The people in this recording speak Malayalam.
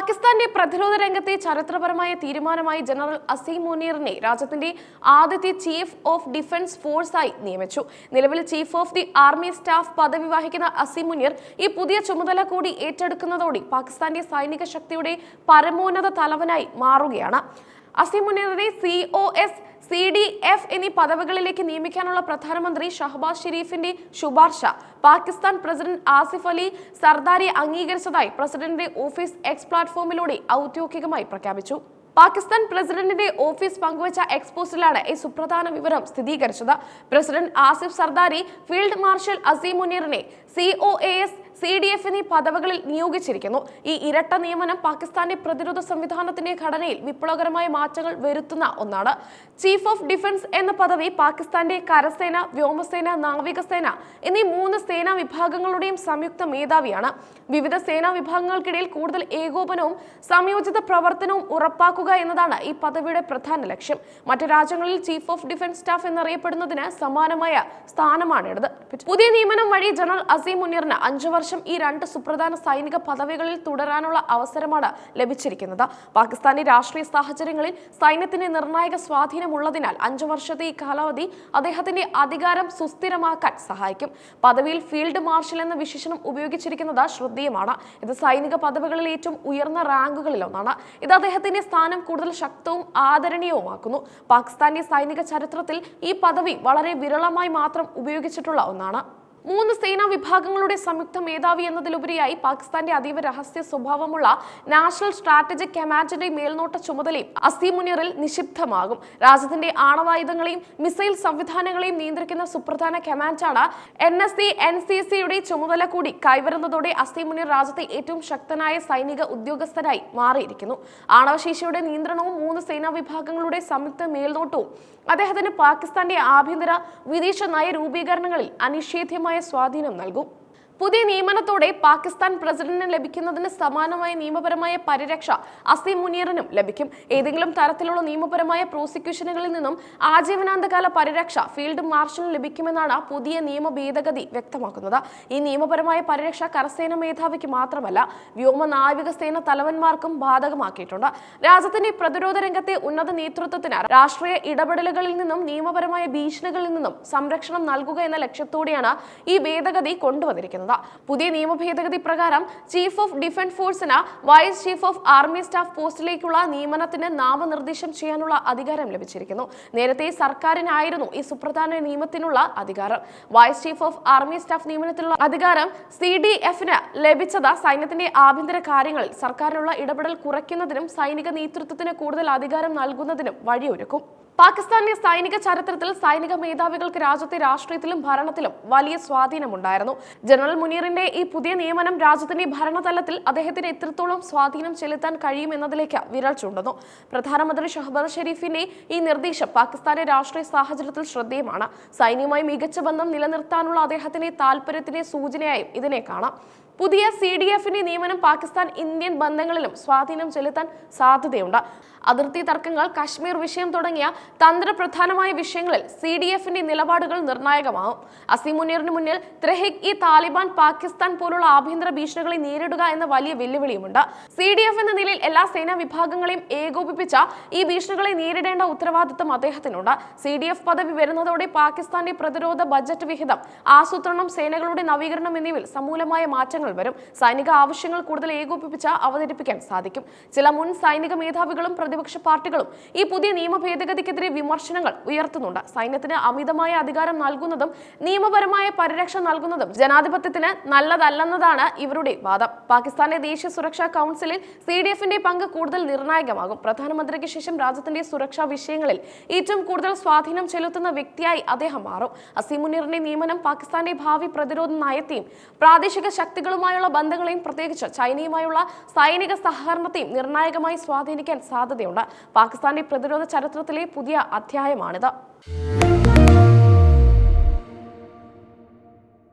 പാകിസ്ഥാന്റെ പ്രതിരോധ രംഗത്തെ ചരിത്രപരമായ തീരുമാനമായി ജനറൽ അസീം മുനീറിനെ രാജ്യത്തിന്റെ ആദ്യത്തെ ചീഫ് ഓഫ് ഡിഫൻസ് ഫോഴ്സായി നിയമിച്ചു. നിലവിൽ chief of the army staff പദവി വഹിക്കുന്ന അസീം മുനീർ ഈ പുതിയ ചുമതല കൂടി ഏറ്റെടുക്കുന്നതോടെ പാകിസ്ഥാന്റെ സൈനിക ശക്തിയുടെ പരമോന്നത തലവനായി മാറുകയാണ്. Asim മുനീറിനെ C O S C D F എന്നീ പദവികളിലേക്ക് നിയമിക്കാനുള്ള പ്രധാനമന്ത്രി ഷഹബാസ് ഷെരീഫിന്റെ ശുപാർശ. പാകിസ്ഥാൻ പ്രസിഡന്റ് ആസിഫ് അലി സർദാരി അംഗീകരിച്ചതായി പ്രസിഡന്റിന്റെ ഓഫീസ് എക്സ് പ്ലാറ്റ്ഫോമിലൂടെ ഔദ്യോഗികമായി പ്രഖ്യാപിച്ചു. പാകിസ്ഥാൻ പ്രസിഡന്റിന്റെ ഓഫീസ് പങ്കുവച്ച എക്സ്പോസ്റ്റിലാണ് ഈ സുപ്രധാന വിവരം സ്ഥിരീകരിച്ചത്. President Asif Zardari field marshal Asim മുനീറിനെ C O A S C D F എന്നീ പദവികളിൽ നിയോഗിച്ചിരിക്കുന്നു. ഈ ഇരട്ട നിയമനം പാകിസ്ഥാന്റെ പ്രതിരോധ സംവിധാനത്തിന്റെ ഘടനയിൽ വിപ്ലവകരമായ മാറ്റങ്ങൾ വരുത്തുന്ന ഒന്നാണ്. ചീഫ് ഓഫ് ഡിഫൻസ് എന്ന പദവി പാകിസ്ഥാന്റെ കരസേന വ്യോമസേന നാവികസേന എന്നീ മൂന്ന് സേനാ വിഭാഗങ്ങളുടെയും സംയുക്ത മേധാവിയാണ്. വിവിധ സേനാ വിഭാഗങ്ങൾക്കിടയിൽ കൂടുതൽ ഏകോപനവും സംയോജിത പ്രവർത്തനവും ഉറപ്പാക്കുക എന്നതാണ് ഈ പദവിയുടെ പ്രധാന ലക്ഷ്യം. മറ്റു രാജ്യങ്ങളിൽ ചീഫ് ഓഫ് ഡിഫൻസ് സ്റ്റാഫ് എന്നറിയപ്പെടുന്നതിന് സമാനമായ സ്ഥാനമാണിടത്. പുതിയ നിയമനം വഴി ജനറൽ അസീം മുനീറിന് അഞ്ചു വർഷം ഈ രണ്ട് സുപ്രധാന സൈനിക പദവികളിൽ തുടരാനുള്ള അവസരമാണ് ലഭിച്ചിരിക്കുന്നത്. പാകിസ്ഥാന്റെ രാഷ്ട്രീയ സാഹചര്യങ്ങളിൽ സൈന്യത്തിന് നിർണായക സ്വാധീനമുള്ളതിനാൽ അഞ്ചു വർഷത്തെ ഈ കാലാവധി അദ്ദേഹത്തിന്റെ അധികാരം സുസ്ഥിരമാക്കാൻ സഹായിക്കും. പദവിയിൽ ഫീൽഡ് മാർഷൽ എന്ന വിശേഷണം ഉപയോഗിച്ചിരിക്കുന്നത് ശ്രദ്ധേയമാണ്. ഇത് സൈനിക പദവികളിൽ ഏറ്റവും ഉയർന്ന റാങ്കുകളിൽ ഒന്നാണ്. ഇത് അദ്ദേഹത്തിന്റെ സ്ഥാനം കൂടുതൽ ശക്തവും ആദരണീയവുമാക്കുന്നു. പാകിസ്ഥാന്റെ സൈനിക ചരിത്രത്തിൽ ഈ പദവി വളരെ വിരളമായി മാത്രം ഉപയോഗിച്ചിട്ടുള്ള ഒന്നാണ്. മൂന്ന് സേനാ വിഭാഗങ്ങളുടെ സംയുക്ത മേധാവി എന്നതിലുപരിയായി പാകിസ്ഥാന്റെ അതീവ രഹസ്യ സ്വഭാവമുള്ള നാഷണൽ സ്ട്രാറ്റജിക് കമാൻഡിന്റെ മേൽനോട്ട ചുമതലയും അസീം മുനീറിൽ നിക്ഷിപ്തമാകും. രാജ്യത്തിന്റെ ആണവായുധങ്ങളെയും മിസൈൽ സംവിധാനങ്ങളെയും നിയന്ത്രിക്കുന്ന സുപ്രധാന കമാൻഡാണ് N S C N C സിയുടെ ചുമതല കൂടി കൈവരുന്നതോടെ അസീം മുനീർ രാജ്യത്തെ ഏറ്റവും ശക്തനായ സൈനിക ഉദ്യോഗസ്ഥരായി മാറിയിരിക്കുന്നു. ആണവശേഷിയുടെ നിയന്ത്രണവും മൂന്ന് സേനാ വിഭാഗങ്ങളുടെ സംയുക്ത മേൽനോട്ടവും അദ്ദേഹത്തിന് പാകിസ്ഥാന്റെ ആഭ്യന്തര വിദേശ നയ രൂപീകരണങ്ങളിൽ അനിഷേധ്യമായ സ്വാധീനം നൽകും പുതിയ നിയമനത്തോടെ പാകിസ്ഥാൻ പ്രസിഡന്റിന് ലഭിക്കുന്നതിന് സമാനമായ നിയമപരമായ പരിരക്ഷ അസീം മുനീറിനും ലഭിക്കും. ഏതെങ്കിലും തരത്തിലുള്ള നിയമപരമായ പ്രോസിക്യൂഷനുകളിൽ നിന്നും ആജീവനാന്തകാല പരിരക്ഷ ഫീൽഡ് മാർഷലിന് ലഭിക്കുമെന്നാണ് പുതിയ നിയമ ഭേദഗതി വ്യക്തമാക്കുന്നത്. ഈ നിയമപരമായ പരിരക്ഷ കരസേന മേധാവിക്ക് മാത്രമല്ല വ്യോമ നാവികസേന തലവന്മാർക്കും ബാധകമാക്കിയിട്ടുണ്ട്. രാജ്യത്തിന്റെ പ്രതിരോധ രംഗത്തെ ഉന്നത നേതൃത്വത്തിന് രാഷ്ട്രീയ ഇടപെടലുകളിൽ നിന്നും നിയമപരമായ ഭീഷണികളിൽ നിന്നും സംരക്ഷണം നൽകുക എന്ന ലക്ഷ്യത്തോടെയാണ് ഈ ഭേദഗതി കൊണ്ടുവന്നിരിക്കുന്നത്. പുതിയ നിയമ ഭേദഗതി പ്രകാരം chief of defence ഫോഴ്സിന് vice chief of army staff പോസ്റ്റിലേക്കുള്ള നിയമനത്തിന് നാമനിർദ്ദേശം ചെയ്യാനുള്ള അധികാരം ലഭിച്ചിരിക്കുന്നു. നേരത്തെ സർക്കാരിനായിരുന്നു ഈ സുപ്രധാന നിയമത്തിനുള്ള അധികാരം. Vice chief of army staff നിയമനത്തിനുള്ള അധികാരം സി ഡി എഫിന് ലഭിച്ചത് സൈന്യത്തിന്റെ ആഭ്യന്തര കാര്യങ്ങളിൽ. സർക്കാരിനുള്ള ഇടപെടൽ കുറയ്ക്കുന്നതിനും സൈനിക നേതൃത്വത്തിന് കൂടുതൽ അധികാരം നൽകുന്നതിനും വഴിയൊരുക്കും. പാകിസ്ഥാന്റെ സൈനിക ചരിത്രത്തിൽ സൈനിക മേധാവികൾക്ക് രാജ്യത്തെ രാഷ്ട്രീയത്തിലും ഭരണത്തിലും വലിയ സ്വാധീനമുണ്ടായിരുന്നു. ജനറൽ മുനീറിന്റെ ഈ പുതിയ നിയമനം രാജ്യത്തിന്റെ ഭരണതലത്തിൽ അദ്ദേഹത്തിന് എത്രത്തോളം സ്വാധീനം ചെലുത്താൻ കഴിയുമെന്നതിലേക്ക് വിരൽ ചൂണ്ടുന്നു. പ്രധാനമന്ത്രി ഷഹബാസ് ഷെരീഫിന്റെ ഈ നിർദ്ദേശം പാകിസ്ഥാന്റെ രാഷ്ട്രീയ സാഹചര്യത്തിൽ ശ്രദ്ധേയമാണ്. സൈന്യവുമായി മികച്ച ബന്ധം നിലനിർത്താനുള്ള അദ്ദേഹത്തിന്റെ താൽപര്യത്തിന്റെ സൂചനയായും ഇതിനെ കാണാം. പുതിയ സി ഡി എഫിന്റെ നിയമനം പാകിസ്ഥാൻ ഇന്ത്യൻ ബന്ധങ്ങളിലും സ്വാധീനം ചെലുത്താൻ സാധ്യതയുണ്ട്. അതിർത്തി തർക്കങ്ങൾ കശ്മീർ വിഷയം തുടങ്ങിയ തന്ത്രപ്രധാനമായ വിഷയങ്ങളിൽ സി ഡി എഫിന്റെ നിലപാടുകൾ നിർണായകമാവും. അസിമുനീറിന് മുന്നിൽ ത്രഹിക് ഇ താലിബാൻ പാകിസ്ഥാൻ പോലുള്ള ആഭ്യന്തര ഭീഷണികളെ നേരിടുക എന്ന വലിയ വെല്ലുവിളിയുമുണ്ട്. സി ഡി എഫ് എന്ന നിലയിൽ എല്ലാ സേനാ വിഭാഗങ്ങളെയും ഏകോപിപ്പിച്ച ഈ ഭീഷണികളെ നേരിടേണ്ട ഉത്തരവാദിത്തം അദ്ദേഹത്തിനുണ്ട്. സി ഡി എഫ് പദവി വരുന്നതോടെ പാകിസ്ഥാന്റെ പ്രതിരോധ ബജറ്റ് വിഹിതം ആസൂത്രണം സേനകളുടെ നവീകരണം എന്നിവയിൽ സമൂലമായ മാറ്റങ്ങൾ വരും. സൈനിക ആവശ്യങ്ങൾ കൂടുതൽ ഏകോപിപ്പിച്ച് അവതരിപ്പിക്കാൻ സാധിക്കും. ചില മുൻ സൈനിക മേധാവികളും പ്രതിപക്ഷ പാർട്ടികളും ഈ പുതിയ നിയമ ഭേദഗതിക്കെതിരെ വിമർശനങ്ങൾ ഉയർത്തുന്നുണ്ട്. സൈന്യത്തിന് അമിതമായ അധികാരം നൽകുന്നതും നിയമപരമായ പരിരക്ഷ നൽകുന്നതും ജനാധിപത്യത്തിന് നല്ലതല്ലെന്നതാണ് ഇവരുടെ വാദം. പാകിസ്ഥാന്റെ ദേശീയ സുരക്ഷാ കൗൺസിലിൽ സി ഡി എഫിന്റെ പങ്ക് കൂടുതൽ നിർണായകമാകും. പ്രധാനമന്ത്രിക്ക് ശേഷം രാജ്യത്തിന്റെ സുരക്ഷാ വിഷയങ്ങളിൽ ഏറ്റവും കൂടുതൽ സ്വാധീനം ചെലുത്തുന്ന വ്യക്തിയായി അദ്ദേഹം മാറും. അസീമുനീറിന്റെ നിയമനം പാകിസ്ഥാന്റെ ഭാവി പ്രതിരോധ നയത്തെയും പ്രാദേശിക ശക്തികളുമായുള്ള ബന്ധങ്ങളെയും പ്രത്യേകിച്ച് ചൈനയുമായുള്ള സൈനിക സഹകരണത്തെയും നിർണായകമായി സ്വാധീനിക്കാൻ സാധ്യതയുണ്ട്. പാകിസ്ഥാന്റെ പ്രതിരോധ ചരിത്രത്തിലെ പുതിയ അധ്യായമാണിത്.